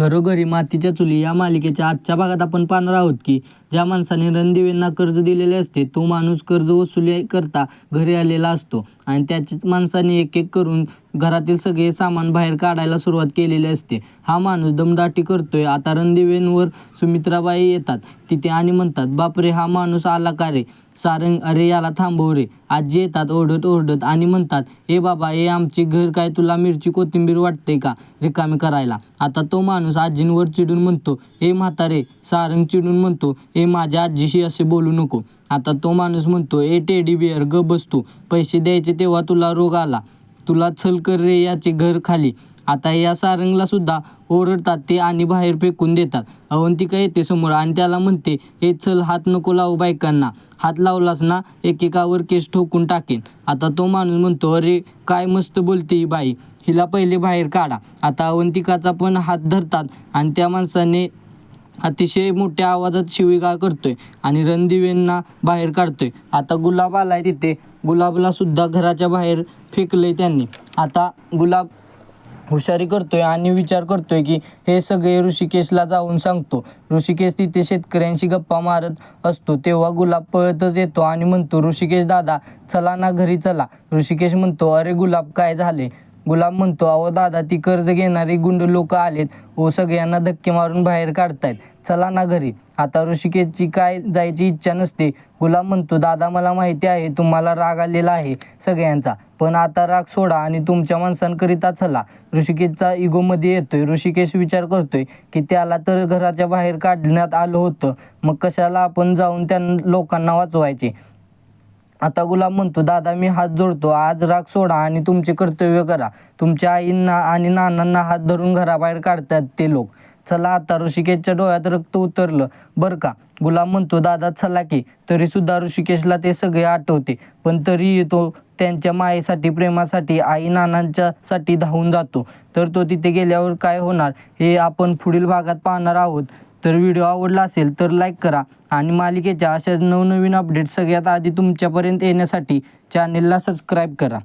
घरोघरी मातीच्या चुली या मालिकेच्या आजच्या भागात आपण पाहणार आहोत की ज्या माणसाने रणदिवेंना कर्ज दिलेले असते तो माणूस कर्ज वसुली करता घरी आलेला असतो. आणि त्याच्याच माणसाने एक एक करून घरातील सगळे सामान बाहेर काढायला सुरुवात केलेली असते. हा माणूस दमदाटी करतोय. आता रणदिवेंवर सुमित्राबाई येतात. तिथे आणि म्हणतात बापरे हा माणूस आला का रे? सारंग अरे याला थांबव रे. आजी येतात ओरडत ओरडत आणि म्हणतात हे बाबा ए आमचे घर काय तुला मिरची कोथिंबीर वाटते का रिकामी करायला? आता तो माणूस आजींवर चिडून म्हणतो हे म्हातारे सारंग चिडून म्हणतो हे माझ्या आजीशी असे बोलू नको. आता तो माणूस म्हणतो ए टेडी बिअर ग बसतो पैसे द्यायचे तेव्हा तुला रोग आला. तुला चल कर रे याचे घर खाली. आता या सारंगला सुद्धा ओरडतात ते आणि बाहेर फेकून देतात. अवंतिका येते समोर आणि त्याला म्हणते हे चल हात नको लावू बायकांना. हात लावलास ना एकेकावर केस ठोकून टाकेन. आता तो माणूस म्हणतो अरे काय मस्त बोलते ही बाई. हिला पहिले बाहेर काढा. आता अवंतिकाचा पण हात धरतात आणि त्या माणसाने अतिशय मोठ्या आवाजात शिवीगाळ करतोय आणि रणदिवेंना बाहेर काढतोय. आता गुलाब आलाय तिथे. गुलाबला सुद्धा घराच्या बाहेर फेकले त्यांनी. आता गुलाब हुशारी करतोय आणि विचार करतोय की हे सगळे ऋषिकेशला जाऊन सांगतो. ऋषिकेश तिथे शेतकऱ्यांशी गप्पा मारत असतो. तेव्हा गुलाब पळतच येतो आणि म्हणतो ऋषिकेश दादा चला ना घरी चला. ऋषिकेश म्हणतो अरे गुलाब काय झाले गुलाब म्हणतो अहो दादा ती कर्ज घेणारी गुंड लोक आलेत. व सगळ्यांना धक्के मारून बाहेर काढतायत. चला ना घरी. आता ऋषिकेशची काय जायची इच्छा नसते. गुलाब म्हणतो दादा मला माहिती आहे तुम्हाला राग आलेला आहे सगळ्यांचा. पण आता राग सोडा आणि तुमच्या माणसांकरिता चला. ऋषिकेशचा इगोमध्ये येतोय. ऋषिकेश विचार करतोय की त्याला तर घराच्या बाहेर काढण्यात आलं होतं. मग कशाला आपण जाऊन त्या लोकांना वाचवायचे? आता गुलाब म्हणतो दादा मी हात जोडतो. आज राग सोडा आणि तुमचे कर्तव्य करा. तुमच्या आईंना आणि नानांना हात धरून घराबाहेर काढतात ते लोक. चला आता ऋषिकेशच्या डोळ्यात रक्त उतरलं. बरं का. गुलाब म्हणतो दादा चला की. तरीसुद्धा ऋषिकेशला ते सगळे आठवते. पण तरीही तो त्यांच्या मायेसाठी प्रेमासाठी आई नानांच्यासाठी धावून जातो. तर तो तिथे गेल्यावर काय होणार हे आपण पुढील भागात पाहणार आहोत. तर व्हिडिओ आवडला असेल तर लाईक करा आणि मालिकेच्या अशाच नवनवीन अपडेट सगळ्यात आधी तुमच्यापर्यंत येण्यासाठी चॅनेलला सबस्क्राईब करा.